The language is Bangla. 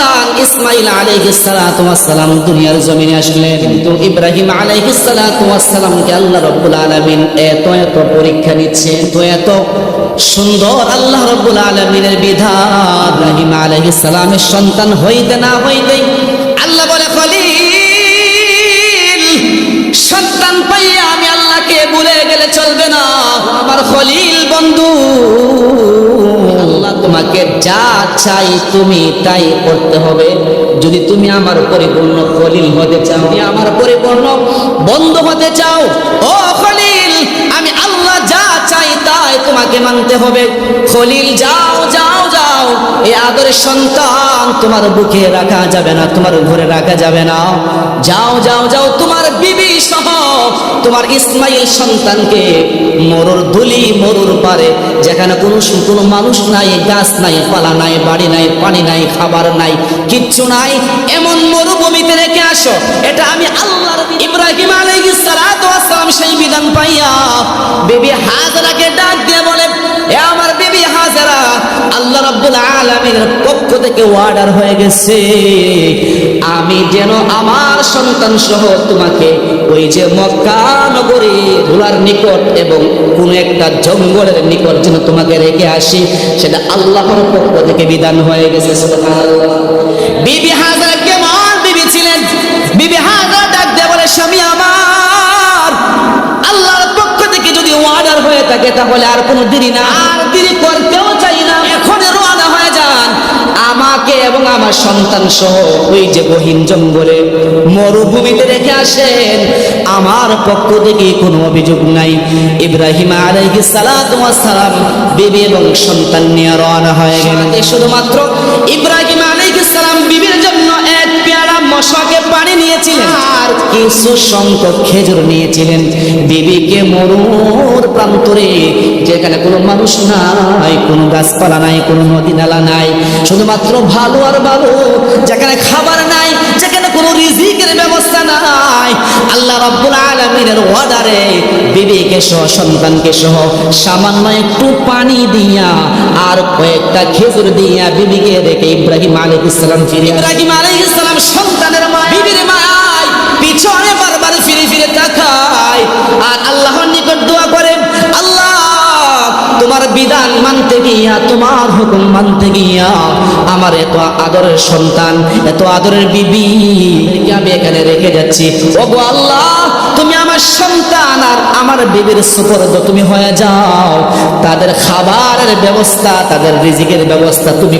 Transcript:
সন্তান ইসমাইল আলাইহিস সালাতু ওয়াস সালাম দুনিয়ার জমিনে আসলেন। কিন্তু ইব্রাহিম আলাইহিস সালাতু ওয়াস আল্লাহ রাব্বুল আলামিন এত এত পরীক্ষা নিচ্ছে এত এত সুন্দর আল্লাহ রাব্বুল আলামিনের বিধান। ইব্রাহিম আলাইহিস সালামের সন্তান হইতে না হইতেই আল্লাহ বলে, খলিল, সন্তান পাইয়া আমি আল্লাহকে ভুলে গেলে চলবে না। আমার খলিল বন্ধু। তোমাকে যা চাই তুমি তাই করতে হবে। যদি তুমি আমার পরিপূর্ণ খলিল হতে চাও তুমি আমার পরিপূর্ণ বন্ধু হতে চাও, ও খলিল, আমি আল্লাহ যা চাই তাই তোমাকে মানতে হবে। খলিল, যাও যাও যাও এই আদরের সন্তান তোমার বুকে রাখা যাবে না, তোমার ঘরে রাখা যাবে না। যাও যাও যাও বিবি সহ তোমার ইসমাইল সন্তানকে মরুর ধুলি মরুর পারে, যেখানে কোনো কোনো মানুষ নাই, গাছ নাই, পালা নাই, বাড়ি নাই, পানি নাই, খাবার নাই, কিচ্ছু নাই, এমন মরুভূমিতে রেখে আসো এটা আমি আল্লাহর। ইব্রাহিম আলাইহিস সালাতু ওয়াস সালাম সেই বিধান পাইয়া বিবি হাজরাকে ডাক দিয়ে বলে, এ আমার বিবি হাজরা, আল্লাহ রাব্বুল আলামিনের পক্ষ থেকে অর্ডার হয়ে গেছে আমি যেন আমার সন্তান সহ তোমাকে ওই যে মক্কা নগরী ধুলার নিকট এবং কোন একটা জঙ্গলের নিকট যেন তোমাকে রেখে আসি, সেটা আল্লাহর পক্ষ থেকে বিধান হয়ে গেছে বিবি হাজরা কেমন বিবি ছিলেন। বিবি হাজরা ডাক দিয়ে বলে, স্বামী আমার, আল্লাহর পক্ষ থেকে যদি অর্ডার হয়ে থাকে, তাহলে আর কোনো দেরি না। আর দেরি করতেও চাই না এখন রওনা হয়ে যান আমাকে এবং আমার সন্তান সহ ওই যে গহীন জঙ্গলে মরুভূমিতে রেখে আসেন। আমার পক্ষ থেকে কোনো অভিযোগ নাই। ইব্রাহিম আলাইহিস সালাম, বিবি এবং সন্তান নিয়ে রওনা হয়ে গেলেন। শুধুমাত্র ইব্রাহিম মশাকে পানি নিয়েছিলেন। আর কিছু সংখ্যক খেজুর নিয়েছিলেন। বিবিকে মরুর প্রান্তরে, যেখানে কোনো মানুষ নাই, কোনো গাছপালা নাই, কোনো নদী নালা নাই, শুধুমাত্র ভালো আর ভালো যেখানে খাবার নাই, যেখানে কোনো রিজিকের ব্যবস্থা নাই। আল্লাহ রাব্বুল আলামিনের অর্ডারে বিবিকে সহ, সন্তানকে সহ সামান্য একটু পানি দিয়া আর কয়েকটা খেজুর দিয়া বিবিকে রেখে ইব্রাহিম আলাইহিস সালাম ফিরে ইব্রাহিম আলাইহিস সালাম পিছনে ফিরে ফিরে তাকায়। আর আল্লাহর নিকট দোয়া করে তোমার বিধান মানতে গিয়া, তোমার হুকুম মানতে গিয়া, আমার এত আদরের সন্তান, এত আদরের বিবি আমি এখানে রেখে যাচ্ছি। ওগো আল্লাহ, তুমি আমার সন্তান আর আমার বিবির সুপর্দ তুমি হয়ে যাও। তাদের খাবারের ব্যবস্থা, তাদের রিজিকের ব্যবস্থা তুমি